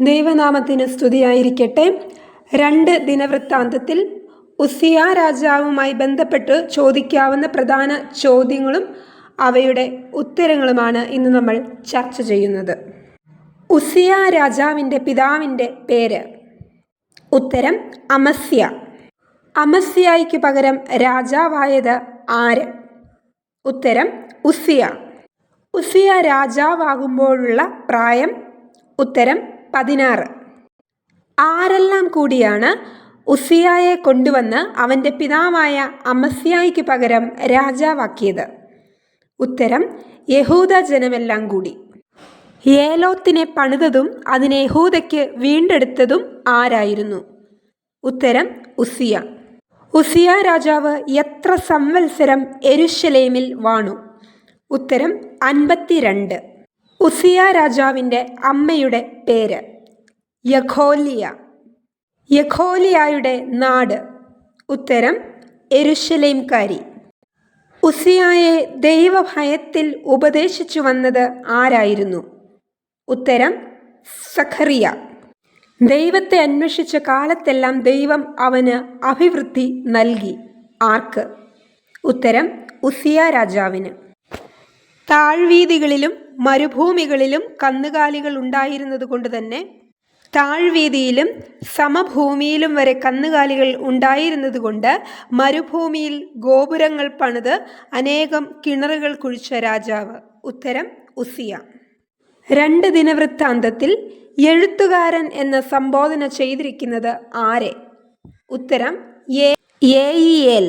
ദൈവനാമത്തിന് സ്തുതിയായിരിക്കട്ടെ. രണ്ട് ദിനവൃത്താന്തത്തിൽ ഉസിയ രാജാവുമായി ബന്ധപ്പെട്ട് ചോദിക്കാവുന്ന പ്രധാന ചോദ്യങ്ങളും അവയുടെ ഉത്തരങ്ങളുമാണ് ഇന്ന് നമ്മൾ ചർച്ച ചെയ്യുന്നത്. ഉസിയ രാജാവിന്റെ പിതാവിന്റെ പേര്. ഉത്തരം അമസ്യ. അമസ്യായിക്ക് പകരം രാജാവായത് ആര്? ഉത്തരം ഉസിയ. ഉസിയ രാജാവാകുമ്പോഴുള്ള പ്രായം. ഉത്തരം പതിനാറ്. ആരെല്ലാം കൂടിയാണ് ഉസിയായെ കൊണ്ടുവന്ന് അവന്റെ പിതാവായ അമസ്യായിക്ക് പകരം രാജാവാക്കിയത്? ഉത്തരം യഹൂദ ജനമെല്ലാം കൂടി. ഏലോത്തിനെ പണിതതും അതിനെ യഹൂദയ്ക്ക് വീണ്ടെടുത്തതും ആരായിരുന്നു? ഉത്തരം ഉസിയ. ഉസിയ രാജാവ് എത്ര സംവത്സരം എരുഷലേമിൽ വാണു? ഉത്തരം അൻപത്തിരണ്ട്. ഉസിയ രാജാവിന്റെ അമ്മയുടെ പേര്. യഖോലിയ യഖോലിയായുടെ നാട്. ഉത്തരം എരുശലേംകാരി. ഉസിയായെ ദൈവഭയത്തിൽ ഉപദേശിച്ചു വന്നത് ആരായിരുന്നു? ഉത്തരം സഖറിയ. ദൈവത്തെ അന്വേഷിച്ച കാലത്തെല്ലാം ദൈവം അവന് അഭിവൃദ്ധി നൽകി. ആർക്ക്? ഉത്തരം ഉസിയ രാജാവിന്. താഴ്വീതികളിലും മരുഭൂമികളിലും കന്നുകാലികൾ ഉണ്ടായിരുന്നത് കൊണ്ട് തന്നെ താഴ്വീതിയിലും സമഭൂമിയിലും വരെ കന്നുകാലികൾ ഉണ്ടായിരുന്നത് കൊണ്ട് മരുഭൂമിയിൽ ഗോപുരങ്ങൾ പണിത് അനേകം കിണറുകൾ കുഴിച്ച രാജാവ്. ഉത്തരം ഉസിയ. രണ്ട് ദിനവൃത്താന്തത്തിൽ എഴുത്തുകാരൻ എന്ന സംബോധന ചെയ്തിരിക്കുന്നത് ആരെ? ഉത്തരം ഏൽ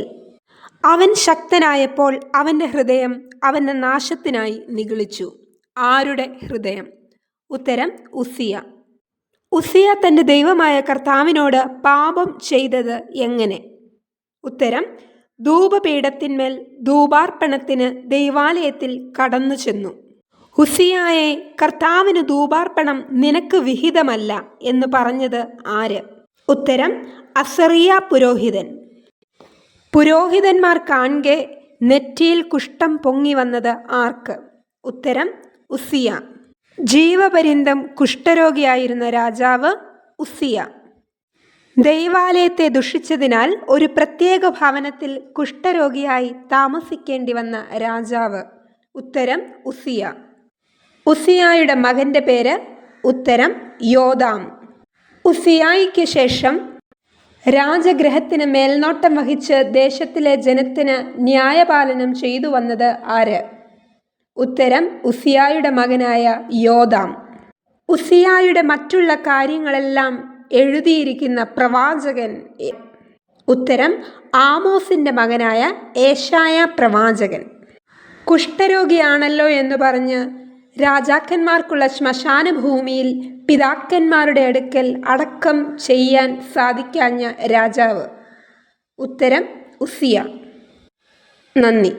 അവൻ ശക്തനായപ്പോൾ അവന്റെ ഹൃദയം അവന്റെ നാശത്തിനായി നിഗളിച്ചു. ആരുടെ ഹൃദയം? ഉത്തരം ഉസിയ ഉസിയ തന്റെ ദൈവമായ കർത്താവിനോട് പാപം ചെയ്തത് എങ്ങനെ? ഉത്തരം ധൂപപീഠത്തിന്മേൽ ധൂപാർപ്പണത്തിന് ദൈവാലയത്തിൽ കടന്നു ചെന്നു ഹുസിയായെ കർത്താവിന് ധൂപാർപ്പണം നിനക്ക് വിഹിതമല്ല എന്ന് പറഞ്ഞത് ആര്? ഉത്തരം അസറിയ പുരോഹിതൻ. പുരോഹിതന്മാർ കാണെ നെറ്റിയിൽ കുഷ്ഠം പൊങ്ങി വന്നത് ആർക്ക്? ഉത്തരം ഉസിയ. ജീവപര്യന്തം കുഷ്ഠരോഗിയായിരുന്ന രാജാവ് ഉസിയ. ദൈവാലയത്തെ ദുഷിച്ചതിനാൽ ഒരു പ്രത്യേക ഭവനത്തിൽ കുഷ്ഠരോഗിയായി താമസിക്കേണ്ടി വന്ന രാജാവ്. ഉത്തരം ഉസിയ. ഉസിയായുടെ മകന്റെ പേര് ഉത്തരം യോദാം. ഉസിയായിക്ക് ശേഷം രാജഗ്രഹത്തിന് മേൽനോട്ടം വഹിച്ച് ദേശത്തിലെ ജനത്തിന് ന്യായപാലനം ചെയ്തു വന്നത് ആര്? ഉത്തരം ഉസിയായുടെ മകനായ യോദാം. ഉസിയായുടെ മറ്റുള്ള കാര്യങ്ങളെല്ലാം എഴുതിയിരിക്കുന്ന പ്രവാചകൻ ഉത്തരം ആമോസിന്റെ മകനായ ഏഷായ പ്രവാചകൻ. കുഷ്ഠരോഗിയാണല്ലോ എന്ന് പറഞ്ഞ് രാജാക്കന്മാർക്കുള്ള ശ്മശാന ഭൂമിയിൽ പിതാക്കന്മാരുടെ അടുക്കൽ അടക്കം ചെയ്യാൻ സാധിക്കാഞ്ഞ രാജാവ്. ഉത്തരം ഉസിയ. നന്ദി.